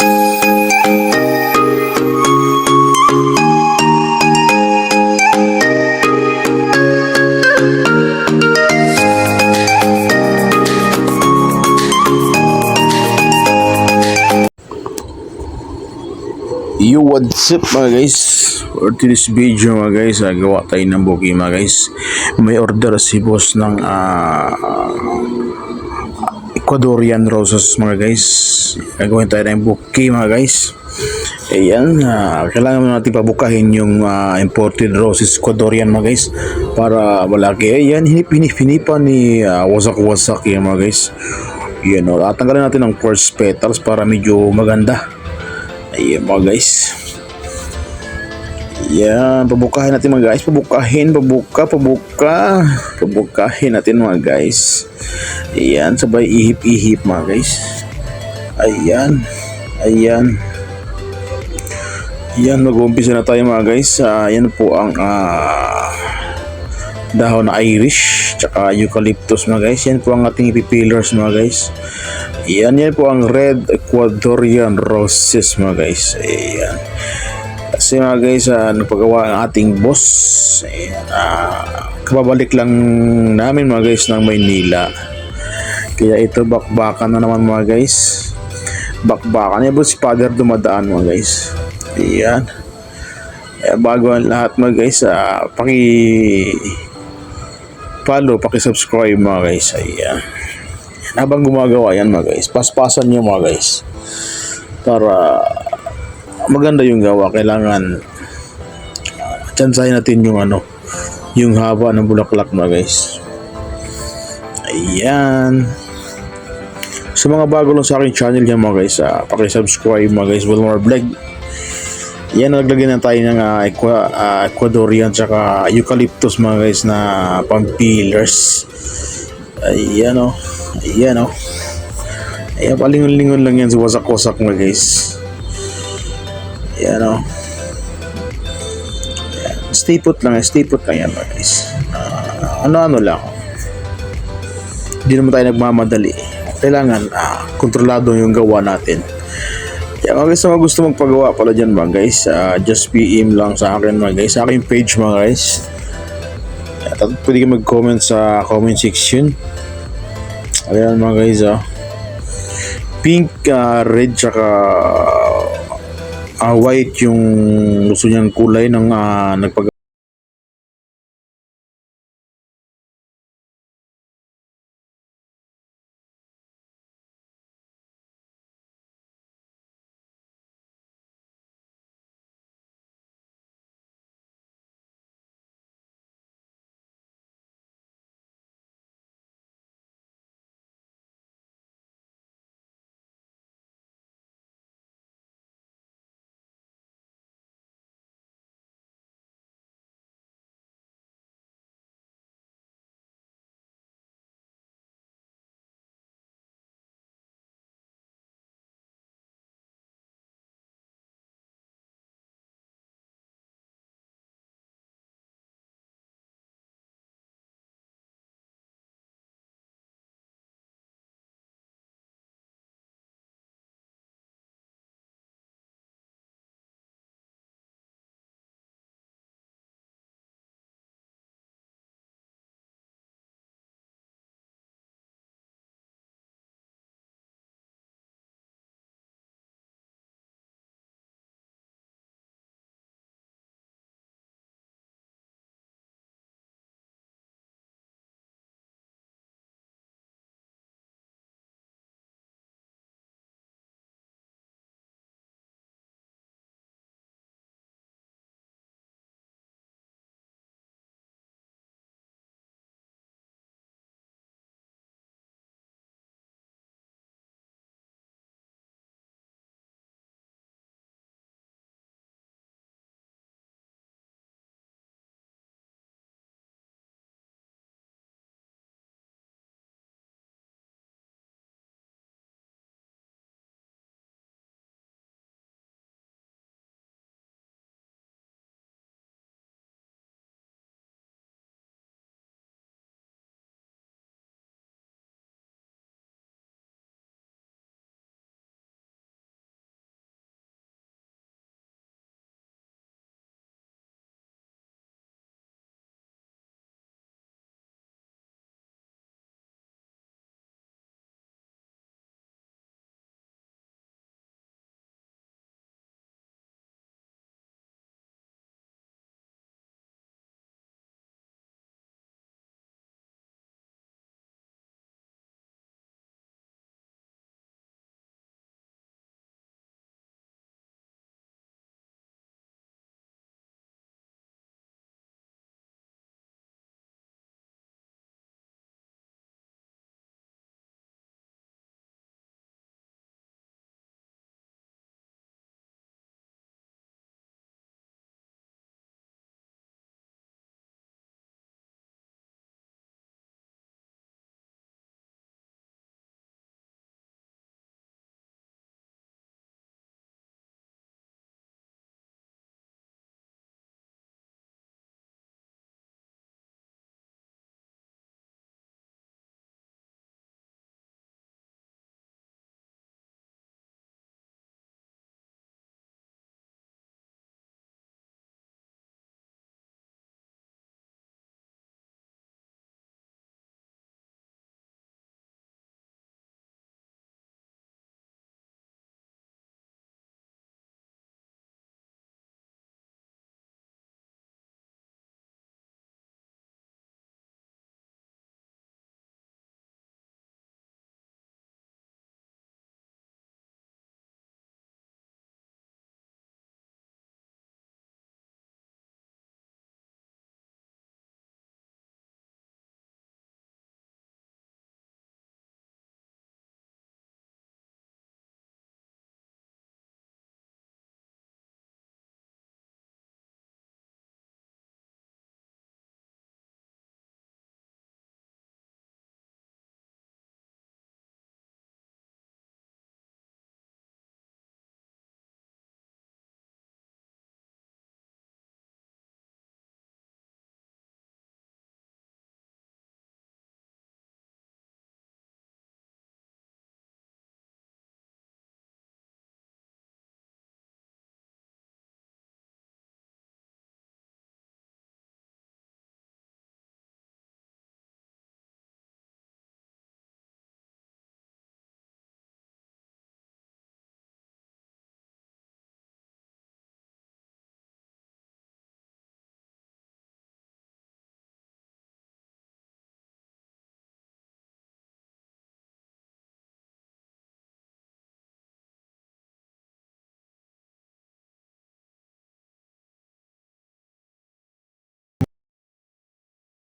Yo, what's up mga guys? For today's video mga guys, ah, gawa tayo ng buki mga guys. May order si boss ng ah, Ecuadorian roses mga guys. Gagawin tayo ng buki mga guys. Ayan, ah, kailangan natin pabukahin yung ah, imported roses Ecuadorian mga guys para malaki. Ayan, hinip-hinip-hinipa ni ah, wasak-wasak yan mga guys. Yan o, tatanggalin natin ang first petals para medyo maganda. Ayan mga guys. Yan, pabukahin natin mga guys. Pabukahin, pabuka, pabuka. Pabukahin natin mga guys. Ayan, sabay ihip-ihip mga guys. Ayan. Ayan. Yan, mag-uumpisa na tayo mga guys. Yan po ang ah, dahon na Irish tsaka eucalyptus mga guys. Yan po ang ating ipipillars mga guys. Yan, yan po ang red Ecuadorian roses mga guys. Ayan. Kasi mga guys, uh, nagpagawa ang ating boss. Ayan, ah, kababalik lang namin mga guys ng Maynila. Kaya ito bakbakan na naman mga guys. Bakbakan. Yan si Father dumadaan mga guys. Ayan. Kaya bago ang lahat mga guys, ah, paki follow, paki-subscribe mga guys. Ayan. Habang gumagawa yan mga guys, paspasan nyo mga guys. Para maganda yung gawa, kailangan tsansahin natin yung ano, yung haba ng bulaklak mga guys. Ayan. Sa mga bago lang sa aking channel yan mga guys, uh, paki-subscribe mga guys, Wilmar Vlog. Yan, naglagay na tayo ng uh, Equa, uh, Ecuadorian tsaka eucalyptus mga guys na pang pillars. Ayan o. Ayan o. Ayan, palingon-lingon lang yan sa wasak-wasak mga guys. Ayan o. Stay put lang, stay put lang yan mga guys. Ah, ano-ano lang. Hindi naman tayo nagmamadali. Kailangan ah, kontrolado yung gawa natin. Kaya mga guys, mga gusto magpagawa pala dyan mga guys, ah, just PM lang sa akin mga guys, sa aking page mga guys. At pwede ka mag-comment sa comment section. Ayan mga guys, ah. Pink, ah, red, tsaka ah, white yung gusto niyang kulay ng ah, nagpagawa